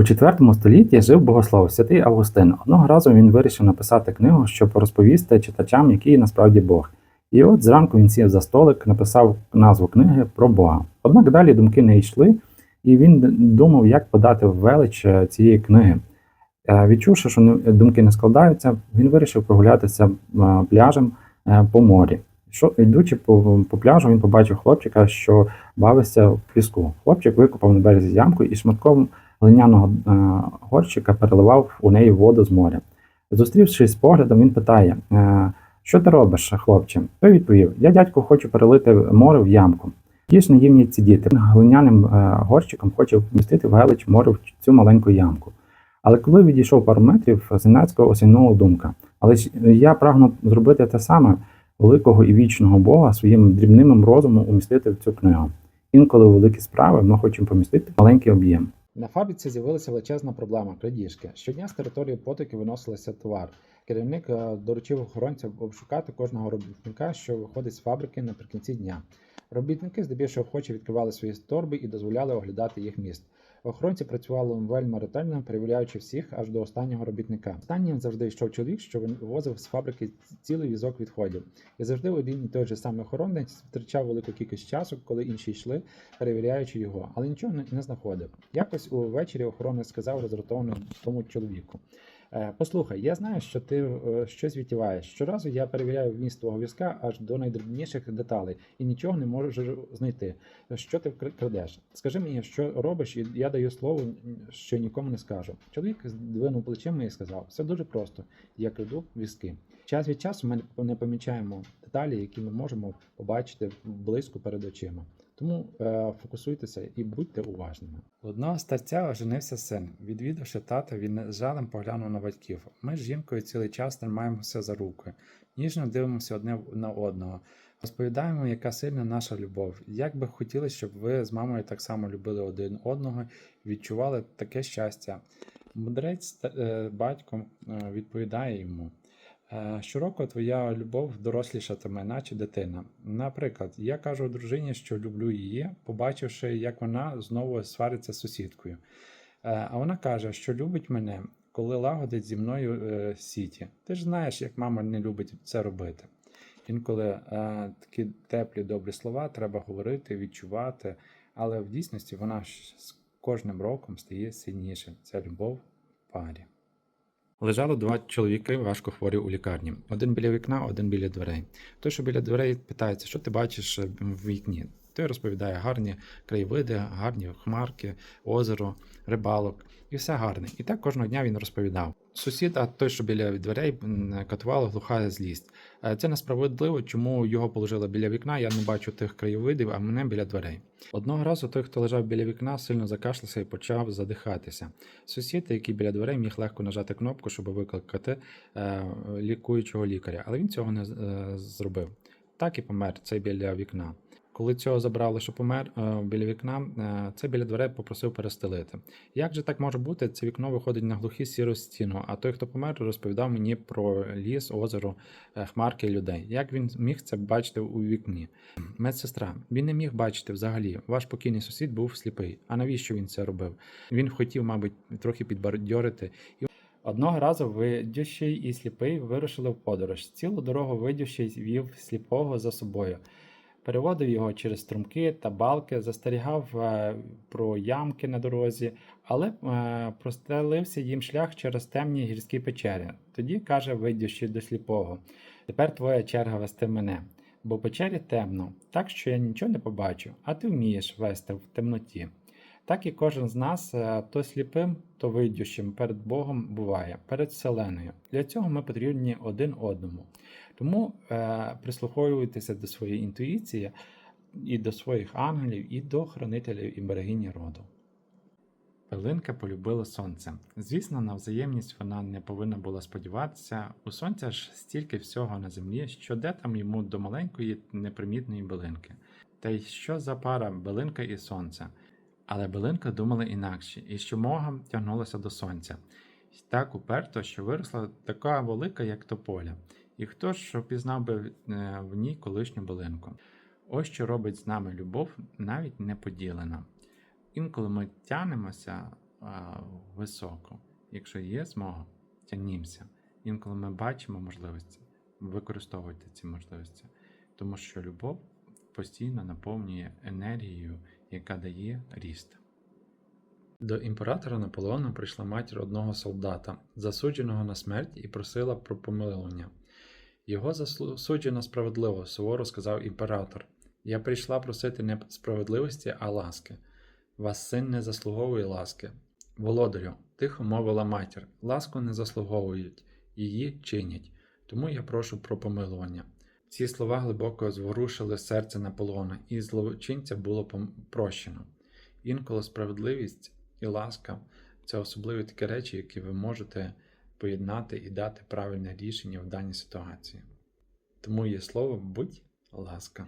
У IV столітті жив богослов святий Августин. Одного разу він вирішив написати книгу, щоб розповісти читачам, який насправді Бог. І от зранку він сів за столик, написав назву книги про Бога. Однак далі думки не йшли, і він думав, як подати велич е, цієї книги. Е, Відчувши, що думки не складаються, він вирішив прогулятися е, пляжем по морі. Що, йдучи по, по пляжу, він побачив хлопчика, що бавився в піску. Хлопчик викопав на березі ямку і шматком глиняного е, горщика переливав у неї воду з моря. Зустрівшись з поглядом, він питає: е, Що ти робиш, хлопче? Той відповів: Я, дядько, хочу перелити море в ямку. Ті ж наївні ці діти. Він глиняним е, горщиком хоче вмістити велич море в цю маленьку ямку. Але коли відійшов пару метрів, Зеленського осяйнула думка. Але ж я прагну зробити те саме великого і вічного Бога своїм дрібним розумом умістити в цю книгу. Інколи великі справи ми хочемо помістити в маленький об'єм. На фабриці з'явилася величезна проблема крадіжки. Щодня з території потоки виносилися товар. Керівник е, доручив охоронцям обшукати кожного робітника, що виходить з фабрики наприкінці дня. Робітники здебільшого охоче відкривали свої торби і дозволяли оглядати їх міст. Охоронці працювали вельми ретельно, перевіряючи всіх аж до останнього робітника. Останнім завжди йшов чоловік, що вивозив з фабрики цілий візок відходів. І завжди один і той же самий охоронець втрачав велику кількість часу, коли інші йшли, перевіряючи його, але нічого не, знаходив. Якось увечері охоронець сказав роздратованому тому чоловіку. «Е, Послухай, я знаю, що ти е, щось відтіваєш. Щоразу я перевіряю вміст твого візка аж до найдрібніших деталей і нічого не можу знайти. Що ти крадеш? Скажи мені, що робиш, і я даю слово, що нікому не скажу. Чоловік здвинув плечима і сказав: все дуже просто. Я краду візки. Час від часу ми не помічаємо деталі, які ми можемо побачити близько перед очима. Тому е, фокусуйтеся і будьте уважними. Одного старця оженився син. Відвідавши тата, він з жалем поглянув на батьків. Ми з жінкою цілий час тримаємося за руки, ніжно дивимося одне на одного. Розповідаємо, яка сильна наша любов. Як би хотілося, щоб ви з мамою так само любили один одного і відчували таке щастя. Мудрець е, батько е, відповідає йому. Е, Щороку твоя любов дорослішатиме, наче дитина. Наприклад, я кажу дружині, що люблю її, побачивши, як вона знову свариться з сусідкою. Е, А вона каже, що любить мене, коли лагодить зі мною е, сіті. Ти ж знаєш, як мама не любить це робити. Інколи такі теплі добрі слова треба говорити, відчувати, але в дійсності вона з кожним роком стає сильніше. Це любов в парі. Лежало два чоловіки важко хворі у лікарні. Один біля вікна, один біля дверей. Той, що біля дверей, питається, що ти бачиш е, в вікні. Той розповідає гарні краєвиди, гарні хмарки, озеро, рибалок. І все гарне. І так кожного дня він розповідав. Сусід, а той, що біля дверей, катувала глуха злість. Е, Це несправедливо, чому його положили біля вікна, я не бачу тих краєвидів, а мене біля дверей. Одного разу той, хто лежав біля вікна, сильно закашлявся і почав задихатися. Сусід, який біля дверей, міг легко нажати кнопку, щоб викликати е, лікуючого лікаря, але він цього не е, зробив. Так і помер цей біля вікна. Коли цього забрали, що помер е, біля вікна, е, це біля дверей попросив перестелити. Як же так може бути? Це вікно виходить на глухі сіру стіну, а той, хто помер, розповідав мені про ліс, озеро, е, хмарки і людей. Як він міг це бачити у вікні? Медсестра, він не міг бачити взагалі. Ваш покійний сусід був сліпий. А навіщо він це робив? Він хотів, мабуть, трохи підбадьорити. І Одного разу видющий і сліпий вирушили в подорож. Цілу дорогу видющий вів сліпого за собою. Переводив його через струмки та балки, застерігав е, про ямки на дорозі, але е, простелився їм шлях через темні гірські печери. Тоді каже видющий до сліпого: Тепер твоя черга вести мене, бо печері темно, так що я нічого не побачу, а ти вмієш вести в темноті. Так і кожен з нас е, то сліпим, то видющим перед Богом буває, перед Вселеною. Для цього ми потрібні один одному. Тому е, прислуховуйтеся до своєї інтуїції і до своїх ангелів, і до хранителів і берегині роду. Пилинка полюбила сонце. Звісно, на взаємність вона не повинна була сподіватися. У сонця ж стільки всього на землі, що де там йому до маленької непримітної билинки. Та й що за пара билинка і сонце? Але билинка думала інакше, і що мога тягнулася до сонця. Так уперто, що виросла така велика, як тополя. І хто ж впізнав би е, в ній колишню билинку? Ось що робить з нами любов, навіть не поділена. Інколи ми тянемося а, високо. Якщо є змога, тягнімося. Інколи ми бачимо можливості, використовуйте ці можливості, тому що любов постійно наповнює енергією, яка дає ріст. До імператора Наполеона прийшла матір одного солдата, засудженого на смерть, і просила про помилування. Його засуджено справедливо, суворо сказав імператор. Я прийшла просити не справедливості, а ласки. Вас син не заслуговує ласки. Володарю, тихо мовила матір, ласку не заслуговують, її чинять. Тому я прошу про помилування. Ці слова глибоко зворушили серце Наполеона, і злочинця було прощено. Інколи справедливість і ласка це особливі такі речі, які ви можете поєднати і дати правильне рішення в даній ситуації. Тому є слово будь ласка.